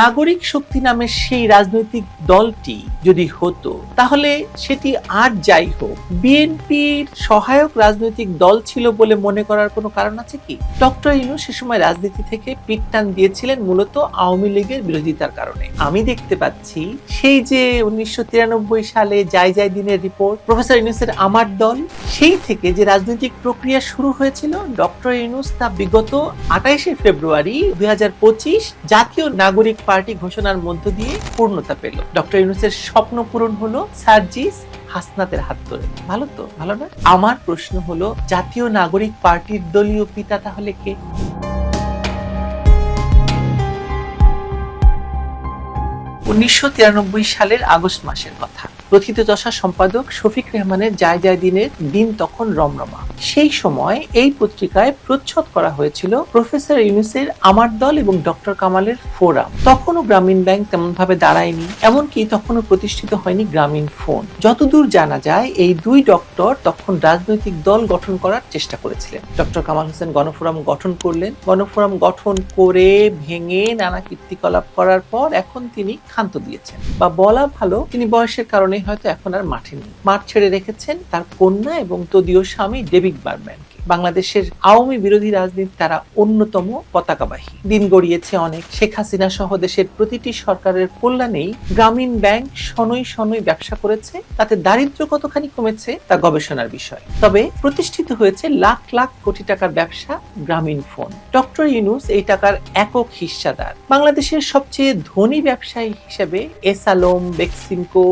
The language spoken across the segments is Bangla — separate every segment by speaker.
Speaker 1: নাগরিক শক্তি নামের সেই রাজনৈতিক দলটি যদি হতো, তাহলে সেটি আর যাই হোক, বিএনপির সহায়ক রাজনৈতিক দল ছিল বলে মনে করার কোনো কারণ আছে কি? ডক্টর ইনু সে সময় রাজনীতি থেকে পিটটান দিয়েছিলেন মূলত আওয়ামী লীগের বিরোধিতার কারণে। আমি দেখতে পাচ্ছি সেই যে উনিশশো তিরানব্বই সালে যাই যাই দিনের রিপোর্ট, প্রফেসর ইউনুসের আমার দল, সেই থেকে যে রাজনৈতিক প্রক্রিয়া শুরু হয়েছিল, ডক্টর ইউনুস তা বিগত আঠাইশে ফেব্রুয়ারি দুই হাজার পঁচিশ জাতীয় নাগরিক পার্টি ঘোষণার মধ্য দিয়ে পূর্ণতা পেল। ডক্টর ইউনুসের স্বপ্ন পূরণ হলো সার্জিস হাসনাতের হাত ধরে। ভালো তো, ভালো না? আমার প্রশ্ন হলো, জাতীয় নাগরিক পার্টির দলীয় পিতা তাহলে কে? উনিশশো তিরানব্বই সালের আগস্ট মাসের কথা। প্রথিত দশা সম্পাদক শফিক রেহমানের যায় যায় দিনের দিন তখন রমরমা। সেই সময় এই পত্রিকায় প্রচ্ছদ করা হয়েছিল প্রফেসর ইউনুসের আমার দল এবং ডক্টর কামালের ফোরাম। তখনও গ্রামীণ ব্যাংক তেমন ভাবে দাঁড়ায়নি, এমনকি তখনও প্রতিষ্ঠিত হয়নি গ্রামীণ ফোন। যতদূর জানা যায়, এই দুই ডক্টর তখন রাজনৈতিক দল গঠন করার চেষ্টা করেছিলেন। ডক্টর কামাল হোসেন গণফোরাম গঠন করলেন। গণফোরাম গঠন করে ভেঙে নানা কীর্তিকলাপ করার পর এখন তিনি ক্ষান্ত দিয়েছেন। বা বলা ভালো, তিনি বয়সের কারণে হয়তো এখন আর মাঠে নেই। মাঠ ছেড়ে রেখেছেন তার কন্যা এবং তদীয় স্বামী ডেভিড বারম্যানকে। বাংলাদেশের আওয়ামী বিরোধী রাজনীতি তারা অন্যতম পতাকাবাহী। দিন গড়িয়েছে অনেক। শেখ হাসিনা সহ দেশের প্রতিটি সরকারের কল্যাণেই গ্রামীণ ব্যাংক শনৈ শনৈ ব্যবসা করেছে। তাতে দারিদ্র কতখানি কমেছে তা গবেষণার বিষয়। তবে প্রতিষ্ঠিত হয়েছে লাখ লাখ কোটি টাকার ব্যবসা গ্রামীণ ফোন। ডক্টর ইউনুস এই টাকার একক হিস্সাদার। বাংলাদেশের সবচেয়ে ধনী ব্যবসায়ী হিসেবে এস আলম বেক্সিমকো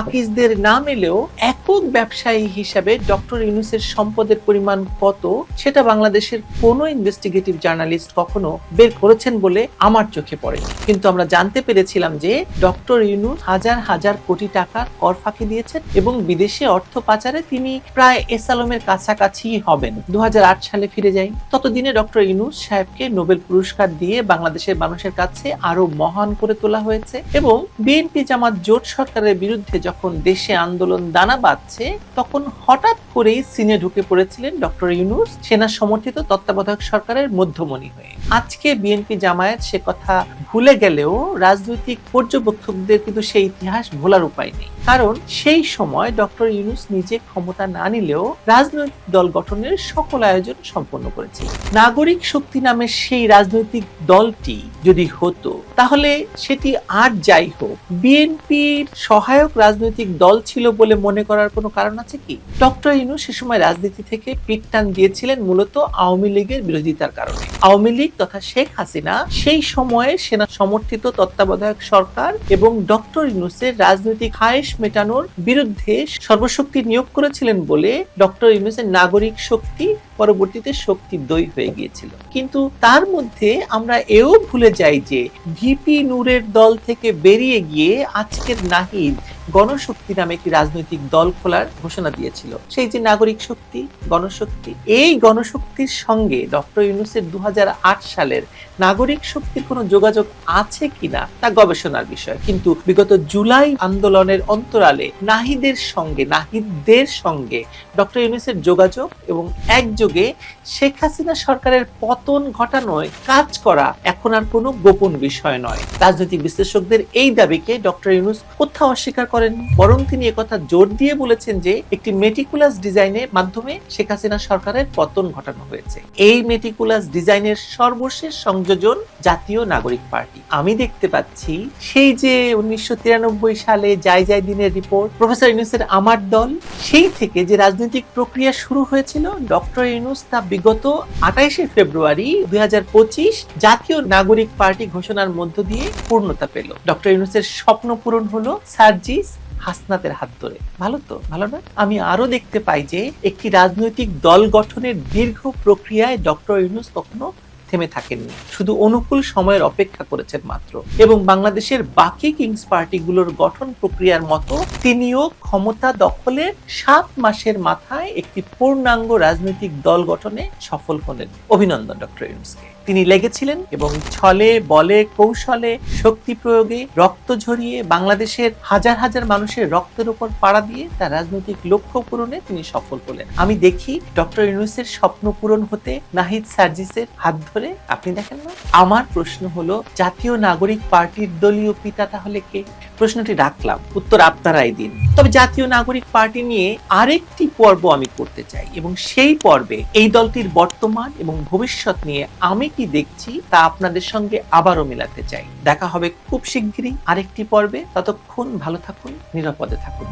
Speaker 1: আকিজদের না এলেও একক ব্যবসায়ী হিসাবে ডক্টর ইউনুসের সম্পদের পরিমাণ কত, সেটা বাংলাদেশের কোনো ইনভেস্টিগেটিভ জার্নালিস্ট কখনো বের করেছেন বলে আমার চোখে পড়ে। কিন্তু আমরা জানতে পেরেছিলাম যে ডক্টর ইউনুস হাজার হাজার কোটি টাকার কর ফাঁকি দিয়েছেন এবং বিদেশে অর্থ পাচারে তিনি প্রায় এসালমের কাছাকাছি হবেন। দু হাজার আট সালে ফিরে যাই। ততদিনে ডক্টর ইউনুস সাহেবকে নোবেল পুরস্কার দিয়ে বাংলাদেশের মানুষের কাছে আরও মহান করে তোলা হয়েছে এবং বিএনপি জামাত জোট সরকারের বিরুদ্ধে যখন দেশে আন্দোলন দানা বাঁধছে, তখন হঠাৎ করেই সিনে ঢুকে পড়েছিলেন ডক্টর ইউনুস, সেনা সমর্থিত তত্ত্বাবধায়ক সরকারের মধ্যমণি হয়ে। আজকে বিএনপি জামায়াত সে কথা ভুলে গেলেও রাজনৈতিক পর্যবেক্ষকদের কিন্তু সেই ইতিহাস ভোলার উপায় নেই। কারণ সেই সময় ডক্টর ইউনুস নিজে ক্ষমতা না নিলেও রাজনৈতিক দল গঠনের সকল আয়োজন সম্পন্ন করেছে। নাগরিক শক্তি নামের সেই রাজনৈতিক দলটি যদি হতো, তাহলে সেটি আর যাই হোক, বিএনপির সহায়ক রাজনৈতিক দল ছিল বলে মনে করার কোনো কারণ আছে কি? ডক্টর ইনু সে সময় রাজনীতি থেকে পিটটান দিয়েছিলেন মূলত আওয়ামী লীগের বিরোধিতার কারণে। আওয়ামী লীগ তথা শেখ হাসিনা সেই সময়ে সেনা সমর্থিত তত্ত্বাবধায়ক সরকার এবং ডক্টর ইউনুসের রাজনৈতিক হায়েস মেটানোর বিরুদ্ধে সর্বশক্তি নিয়োগ করেছিলেন বলে ডক্টর ইউনুসের নাগরিক শক্তি পরবর্তীতে শক্তি দই হয়ে গিয়েছিল। কিন্তু তার মধ্যে আমরা এও ভুলে যাই যে ভিপি নূরের দল থেকে বেরিয়ে গিয়ে আজকের নাহিদ গণশক্তি নামে একটি রাজনৈতিক দল খোলার ঘোষণা দিয়েছিল। সেই যে নাগরিক শক্তি, গণশক্তি, এই গণশক্তির সঙ্গে ডক্টর ইউনুসের দু হাজার আট সালের নাগরিক শক্তির কোনো যোগাযোগ আছে কিনা তা গবেষণার বিষয়। কিন্তু বিগত জুলাই আন্দোলনের অন্তরালে নাহিদের সঙ্গে, নাহিদদের সঙ্গে ডক্টর ইউনুসের যোগাযোগ এবং একযোগে শেখ হাসিনা সরকারের পতন ঘটানোয় কাজ করা এখন আর কোনো গোপন বিষয় নয়। রাজনৈতিক বিশ্লেষকদের এই দাবিকে ডক্টর ইউনুস কোথাও অস্বীকার করেন বরং তিনি একথা জোর দিয়ে বলেছেন যে একটি মেটিকুলাস ডিজাইনের মাধ্যমে শেখ হাসিনা সরকারের পতন ঘটানো হয়েছে। এই মেটিকুলাস ডিজাইনের সর্বশেষ সংযোজন জাতীয় নাগরিক পার্টি। আমি দেখতে পাচ্ছি সেই যে উনিশশো তিরানব্বই সালে যাই যাই দিনের রিপোর্ট, প্রফেসর ইউনুসের আমার দল, সেই থেকে যে রাজনৈতিক প্রক্রিয়া শুরু হয়েছিল ডক্টর ইউনুস তা বিগত আঠাইশে ফেব্রুয়ারি দুই জাতীয় নাগরিক পার্টি ঘোষণার মধ্য দিয়ে পূর্ণতা পেল। ডক্টর ইউনুসের স্বপ্ন পূরণ হলো সার্জিস হাসনাতের হাত ধরে। ভালো তো? ভালো না? আমি আরও দেখতে পাই যে একটি রাজনৈতিক দল গঠনের দীর্ঘ প্রক্রিয়ায় ডক্টর ইউনুস কখনো থেমে থাকেননি। শুধু অনুকূল সময়ের অপেক্ষা করেছেন মাত্র। এবং বাংলাদেশের বাকি কিংস পার্টিগুলোর গঠন প্রক্রিয়ার মতো তিনিও ক্ষমতা দখলের সাত মাসের মাথায় একটি পূর্ণাঙ্গ রাজনৈতিক দল গঠনে সফল হলেন। অভিনন্দন, ডক্টর ইউনুসকে। তিনি লেগেছিলেন এবং ছলে, বলে, কৌশলে, শক্তি প্রয়োগে, রক্ত ঝরিয়ে বাংলাদেশের হাজার হাজার মানুষের রক্তের উপর পাড়া দিয়ে তার রাজনৈতিক লক্ষ্য পূরণে তিনি সফল হলেন। আমি দেখি ডক্টর ইউনুসের স্বপ্ন পূরণ হতে নাহিদ সার্জিসের হাত ধরে। আপনি দেখেন না? আমার প্রশ্ন হলো, জাতীয় নাগরিক পার্টির দলীয় পিতা তাহলে কে? প্রশ্নটি রাখলাম, উত্তর আপনারাই দিন। তবে জাতীয় নাগরিক পার্টি নিয়ে আরেকটি পর্ব আমি করতে চাই এবং সেই পর্বে এই দলটির বর্তমান এবং ভবিষ্যৎ নিয়ে আমি কি দেখছি তা আপনাদের সঙ্গে আবারও মেলাতে চাই। দেখা হবে খুব শিগগিরই আরেকটি পর্বে। ততক্ষণ ভালো থাকুন, নিরাপদে থাকুন।